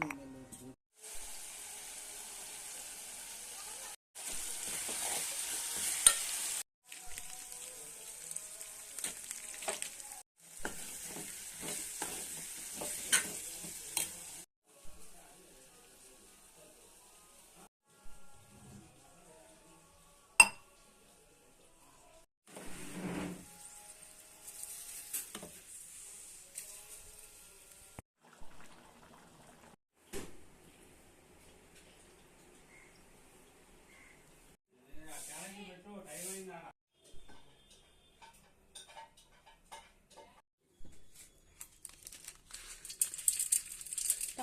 to me,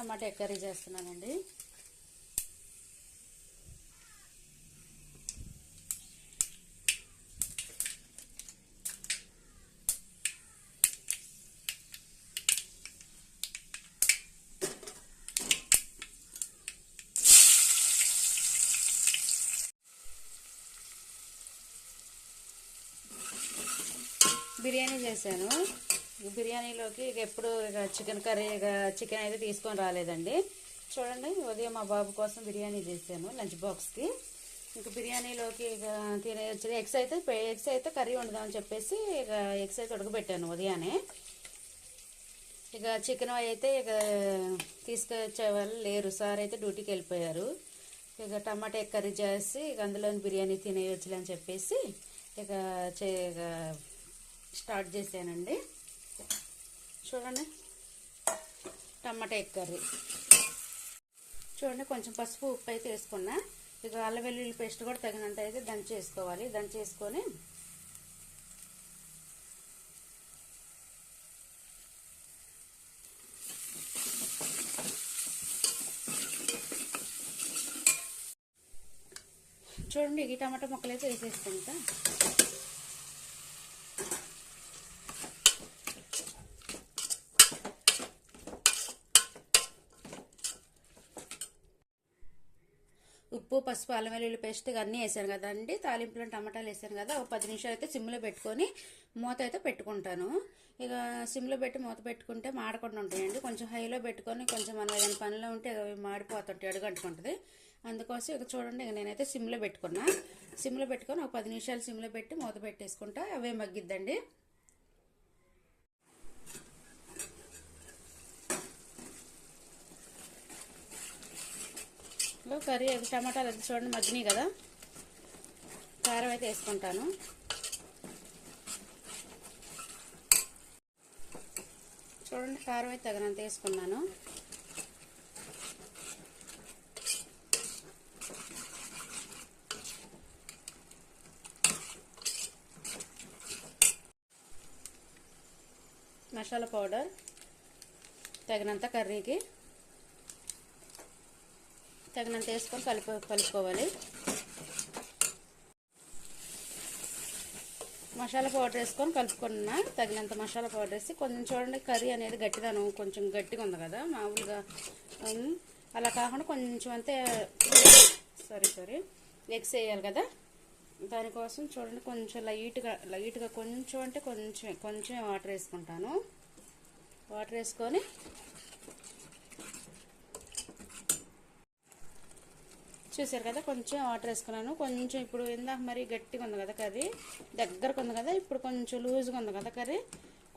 tomato egg curry చేస్తున్నానండి. బిర్యానీ చేశాను. బిర్యానీలోకి ఇక ఎప్పుడు ఇక చికెన్ కర్రీ ఇక చికెన్ అయితే తీసుకొని రాలేదండి. చూడండి ఉదయం మా బాబు కోసం బిర్యానీ చేశాను లంచ్ బాక్స్కి. ఇంక బిర్యానీలోకి ఇక తినేయచ్చు ఎగ్స్ అయితే ఎగ్స్ అయితే కర్రీ వండుదామని చెప్పేసి ఇక ఎగ్స్ అయితే ఉడకబెట్టాను ఉదయాన్నే. ఇక చికెన్ అయితే ఇక తీసుకొచ్చే వాళ్ళు లేరు సార్ అయితే డ్యూటీకి వెళ్ళిపోయారు. ఇక టమాటా కర్రీ చేసి ఇక అందులోని బిర్యానీ తినేయొచ్చులే అని చెప్పేసి ఇక చే ఇక స్టార్ట్ చేశానండి. చూడండి. Tomato egg curry. చూడండి కొంచెం పసుపు ఉప్పు అయితే వేసుకున్నా. ఇక అల్ల వెల్లుల్లి పేస్ట్ కూడా తగినంత అయితే దంచి వేసుకోవాలి. దంచి వేసుకొని చూడండి ఈ టమాటా ముక్కలు అయితే వేసేసుకుంటా. ఉప్పు పసుపు అల్లం వెల్లుల్లి పేస్ట్ అన్నీ వేసాను కదండి తాలింపులో టమాటాలు వేసాను కదా. ఒక పది నిమిషాలు అయితే సిమ్లో పెట్టుకొని మూత అయితే పెట్టుకుంటాను. ఇక సిమ్లో పెట్టి మూత పెట్టుకుంటే మాడకుండా ఉంటాయండి. కొంచెం హైలో పెట్టుకొని కొంచెం మనం ఏదైనా పనిలో ఉంటే అవి మాడిపోతుంటాయి అడుగంటుకుంటుంది. అందుకోసం ఇక చూడండి ఇక నేనైతే సిమ్లో పెట్టుకున్నా. సిమ్లో పెట్టుకొని ఒక పది నిమిషాలు సిమ్లో పెట్టి మూత పెట్టేసుకుంటా. అవే మగ్గిద్దండి. ఇప్పుడు కర్రీ టమాటాలు అది చూడండి మగ్గినాయి కదా. కారం అయితే వేసుకుంటాను. చూడండి కారం అయితే తగినంత వేసుకున్నాను. మసాలా పౌడర్ తగినంత కర్రీకి. తగినంత వేసుకొని కలుపు కలుపుకోవాలి. మసాలా పౌడర్ వేసుకొని కలుపుకున్నా తగినంత మసాలా పౌడర్ వేసి కొంచెం చూడండి కర్రీ అనేది గట్టిదాను కొంచెం గట్టిగా ఉంది కదా మామూలుగా అలా కాకుండా కొంచెం అంతే సారీ సారీ ఎగ్స్ వేయాలి కదా. దానికోసం చూడండి కొంచెం లైట్గా లైట్గా కొంచెం అంటే కొంచెం కొంచెం వాటర్ వేసుకుంటాను. వాటర్ వేసుకొని చూసారు కదా కొంచెం వాటర్ వేసుకున్నాను. కొంచెం ఇప్పుడు ఇందాక మరి గట్టిగా ఉంది కదా కర్రీ దగ్గరకు ఉంది కదా ఇప్పుడు కొంచెం లూజ్గా ఉంది కదా కర్రీ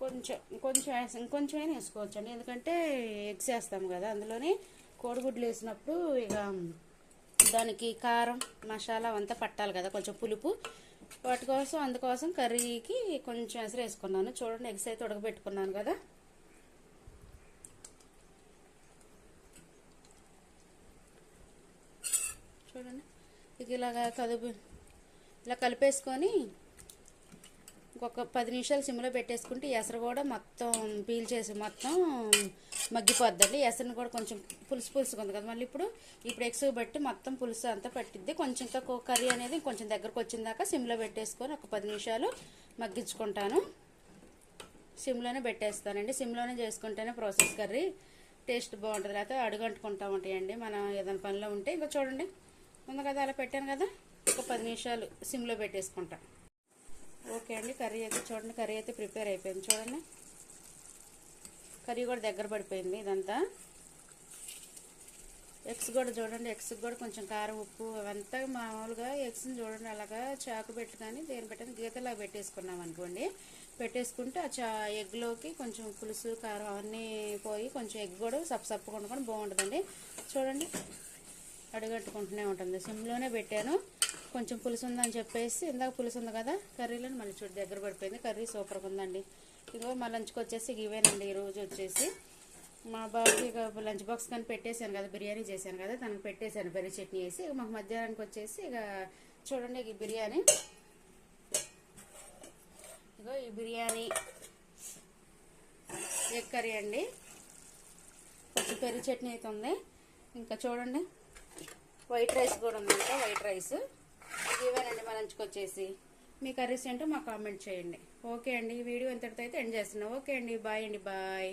కొంచెం కొంచెం వేసి ఇంకొంచెం అయినా వేసుకోవచ్చు అండి ఎందుకంటే ఎగ్స్ వేస్తాము కదా అందులోని కోడిగుడ్లు వేసినప్పుడు ఇక దానికి కారం మసాలా అంతా పట్టాలి కదా కొంచెం పులుపు. వాటి కోసం అందుకోసం కర్రీకి కొంచెం ఎసరు వేసుకున్నాను. చూడండి ఎగ్స్ అయితే ఉడకబెట్టుకున్నాను కదా చూడండి ఇక ఇలాగా కదుపు ఇలా కలిపేసుకొని ఇంకొక పది నిమిషాలు సిమ్లో పెట్టేసుకుంటే ఎసరు కూడా మొత్తం పీల్ చేసి మొత్తం మగ్గిపోద్దండి. ఎసరుని కూడా కొంచెం పులుసు పులుసుగా ఉంది కదా మళ్ళీ ఇప్పుడు ఇప్పుడు ఎగ్స్ బట్టి మొత్తం పులుసు అంతా పట్టిద్ది. కొంచెం ఇంకా కర్రీ అనేది కొంచెం దగ్గరకు వచ్చినదాకా సిమ్లో పెట్టేసుకొని ఒక పది నిమిషాలు మగ్గించుకుంటాను. సిమ్లోనే పెట్టేస్తానండి. సిమ్లోనే చేసుకుంటేనే ప్రాసెస్ కర్రీ టేస్ట్ బాగుంటుంది. లేకపోతే అడుగంటుకుంటా ఉంటాయండి. మనం ఏదైనా పనిలో ఉంటే ఇంకా చూడండి. ఉంది కదా అలా పెట్టాను కదా? ఒక పది నిమిషాలు సిమ్లో పెట్టేసుకుంటా. ఓకే అండి కర్రీ అయితే చూడండి కర్రీ అయితే ప్రిపేర్ అయిపోయింది. చూడండి. కర్రీ కూడా దగ్గర పడిపోయింది ఇదంతా. ఎగ్స్ కూడా చూడండి ఎగ్స్ కూడా కొంచెం కారం ఉప్పు అవంతా మామూలుగా ఎగ్స్ని చూడండి అలాగా చాకు పెట్టి కానీ దేని పెట్టని గీతలా పెట్టేసుకున్నాం అనుకోండి. పెట్టేసుకుంటే ఆ చా ఎగ్లోకి కొంచెం పులుసు కారం అవన్నీ పోయి కొంచెం ఎగ్ కూడా సప్పు సప్పుకుండా కూడా బాగుంటుందండి. చూడండి. అడుగట్టుకుంటూనే ఉంటుంది. సిమ్లోనే పెట్టాను. కొంచెం పులుసు ఉందని చెప్పేసి ఇందాక పులుసు ఉంది కదా కర్రీలో మళ్ళీ చూడు దగ్గర పడిపోయింది. కర్రీ సూపర్గా ఉందండి. ఇదిగో మా లంచ్కి వచ్చేసి ఇవేనండి ఈరోజు వచ్చేసి. మా బాబుకి లంచ్ బాక్స్ కానీ పెట్టేశాను కదా బిర్యానీ చేశాను కదా తనకు పెట్టేశాను బెర్రీ చట్నీ వేసి ఇక మాకు మధ్యాహ్నానికి వచ్చేసి ఇక చూడండి ఈ బిర్యానీ. ఇదిగో ఈ బిర్యానీ. ఎగ్ కర్రీ అండి. కొంచెం పెరుగు చట్నీ అయితే ఉంది. ఇంకా చూడండి. వైట్ రైస్ కూడా ఉందంట వైట్ రైస్. ఇవేనండి మా లంచ్కి వచ్చేసి. మీ కర్రీస్ ఏంటో మాకు కామెంట్ చేయండి. ఓకే అండి ఈ వీడియో ఇంతటితో అయితే ఎండ్ చేస్తున్నాం. ఓకే అండి బాయ్ అండి బాయ్.